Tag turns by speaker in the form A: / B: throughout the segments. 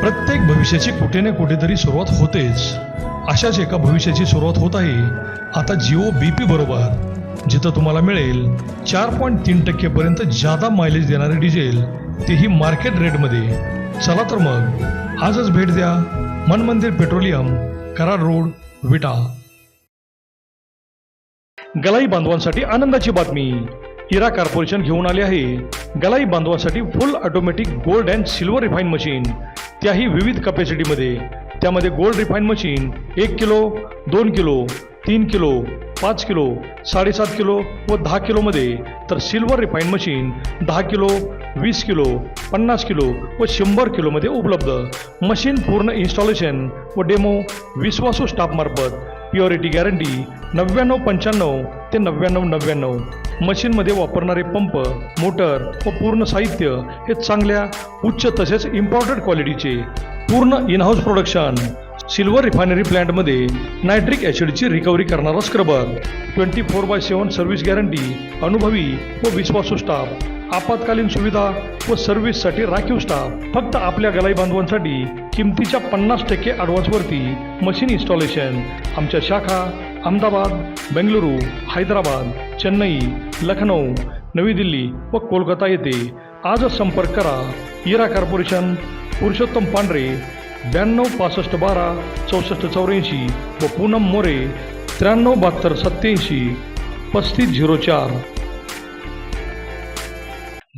A: प्रत्येक भविष्याची कुठे ना कुठेतरी सुरुवात होतेच. अशाच एका भविष्याची सुरुवात होत आहे. आता जिओ बी पी बरोबर. जिथं तुम्हाला मिळेल चार पॉईंट तीन टक्केपर्यंत जादा मायलेज देणारे डिझेल तेही मार्केट रेटमध्ये चला तर मग आजच भेट द्या मन मंदिर पेट्रोलियम कराड रोड विटा. गलाई बांधवांसाठी आनंदाची बातमी. इरा कॉर्पोरेशन घेऊन आले आहे. गलाई बांधवांसाठी full automatic gold and silver refine machine त्याही विविध कपॅसिटीमध्ये त्यामध्ये गोल्ड रिफाईन मशीन एक किलो दोन किलो तीन किलो पाच किलो साडेसात किलो व दहा किलोमध्ये तर सिल्वर रिफाईन मशीन दहा किलो वीस किलो पन्नास किलो व शंभर किलोमध्ये उपलब्ध. मशीन पूर्ण इन्स्टॉलेशन व डेमो विश्वासू स्टाफमार्फत प्युअरिटी गॅरंटी नव्याण्णव पंच्याण्णव ते नव्याण्णव नव्याण्णव. मशीनमध्ये वापरणारे पंप मोटर व पूर्ण साहित्य हे चांगल्या उच्च तसेच इम्पॉर्टंट क्वालिटीचे पूर्ण in house production silver refinery प्लॅन्टमध्ये nitric ॲसिडची रिकव्हरी करणारा scrubber twenty four by seven service guarantee अनुभवी व विश्वासू स्टाफ आपत्कालीन सुविधा व सर्व्हिससाठी राखीव स्टाफ फक्त आपल्या गलाई बांधवांसाठी किमतीच्या पन्नास टक्के ॲडव्हान्सवरती मशीन इन्स्टॉलेशन आमच्या शाखा अहमदाबाद बेंगलुरू हैदराबाद चेन्नई लखनौ नवी दिल्ली व कोलकाता येथे. आजच संपर्क करा. इरा कॉर्पोरेशन पुरुषोत्तम पांढरे ब्याण्णव पासष्ट बारा चौसष्ट चौऱ्याऐंशी व पूनम मोरे त्र्याण्णव बहात्तर सत्याऐंशी पस्तीस झिरो चार.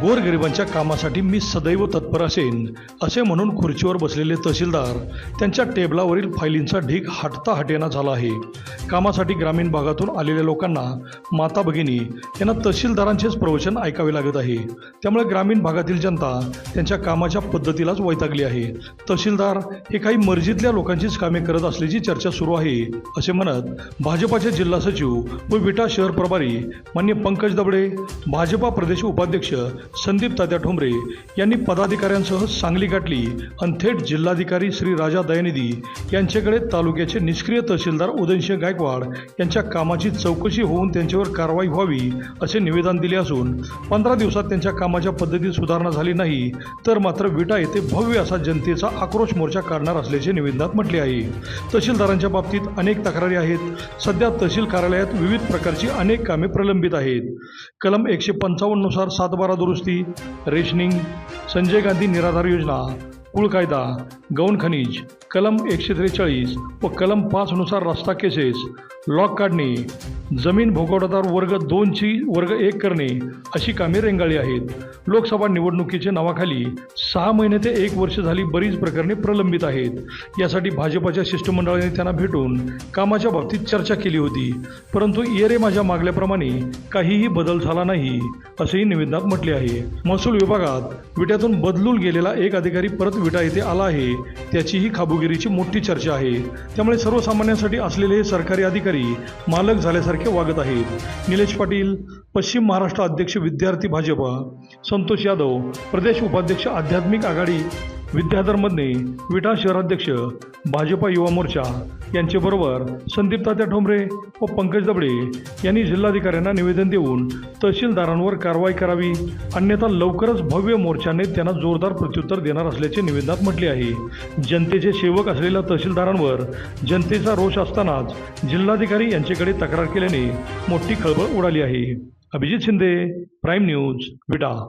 A: गोरगरिबांच्या कामासाठी मी सदैव तत्पर असेन असे म्हणून खुर्चीवर बसलेले तहसीलदार त्यांच्या टेबलावरील फायलींचा ढीग हटता हटेना झाला आहे. कामासाठी ग्रामीण भागातून आलेल्या लोकांना माता भगिनी यांना तहसीलदारांचेच प्रवचन ऐकावे लागत आहे. त्यामुळे ग्रामीण भागातील जनता त्यांच्या कामाच्या पद्धतीलाच वैतागली आहे. तहसीलदार हे काही मर्जीतल्या लोकांचीच कामे करत असल्याची चर्चा सुरू आहे असे म्हणत भाजपाचे जिल्हा सचिव व विटा शहर प्रभारी मान्य पंकज दबडे भाजपा प्रदेश उपाध्यक्ष संदीप तात्या ठोंबरे यांनी पदाधिकाऱ्यांसह सांगली गाठली आणि थेट जिल्हाधिकारी श्री राजा दयानिधी यांच्याकडे तालुक्याचे निष्क्रिय तहसीलदार उदयसिंह गायकवाड यांच्या कामाची चौकशी होऊन त्यांच्यावर कारवाई व्हावी असे निवेदन दिले असून पंधरा दिवसात त्यांच्या कामाच्या पद्धतीत सुधारणा झाली नाही तर मात्र विटा येथे भव्य असा जनतेचा आक्रोश मोर्चा काढणार असल्याचे निवेदनात म्हटले आहे. तहसीलदारांच्या बाबतीत अनेक तक्रारी आहेत. सध्या तहसील कार्यालयात विविध प्रकारची अनेक कामे प्रलंबित आहेत. कलम एकशे पंचावन्ननुसार सातबारा दुरुस्त रेशनिंग संजय गांधी निराधार योजना कुळ कायदा गौण खनिज कलम एकशे त्रेचाळीस व कलम पाचनुसार रस्ता केसेस लॉक काढणे जमीन भोगवटादार वर्ग दोनची वर्ग एक करणे अशी कामे रेंगाळली आहेत. लोकसभा निवडणुकीच्या नावाखाली सहा महिने ते एक वर्ष झाली बरीच प्रकरणे प्रलंबित आहेत. यासाठी भाजपाच्या शिष्टमंडळाने त्यांना भेटून कामाच्या बाबतीत चर्चा केली होती. परंतु इयरे माझ्या मागल्याप्रमाणे काहीही बदल झाला नाही असेही निवेदनात म्हटले आहे. महसूल विभागात विट्यातून बदलून गेलेला एक अधिकारी परत विटा येथे आला आहे त्याचीही खाबुगिरीची मोठी चर्चा आहे. त्यामुळे सर्वसामान्यांसाठी असलेले हे सरकारी अधिकारी मालक झाल्यासारखे वागत आहेत. निलेश पाटील पश्चिम महाराष्ट्र अध्यक्ष विद्यार्थी भाजपा संतोष यादव प्रदेश उपाध्यक्ष आध्यात्मिक आघाडी विद्याधरमधने विटा शहराध्यक्ष भाजपा युवा मोर्चा यांच्याबरोबर संदीप तात्या ठोंबरे व पंकज दबडे यांनी जिल्हाधिकाऱ्यांना निवेदन देऊन तहसीलदारांवर कारवाई करावी. अन्यथा लवकरच भव्य मोर्चाने त्यांना जोरदार प्रत्युत्तर देणार असल्याचे निवेदनात म्हटले आहे. जनतेचे सेवक असलेल्या तहसीलदारांवर जनतेचा रोष असतानाच जिल्हाधिकारी यांच्याकडे तक्रार केल्याने मोठी खळबळ उडाली आहे. Abhijit Shinde prime news Vita.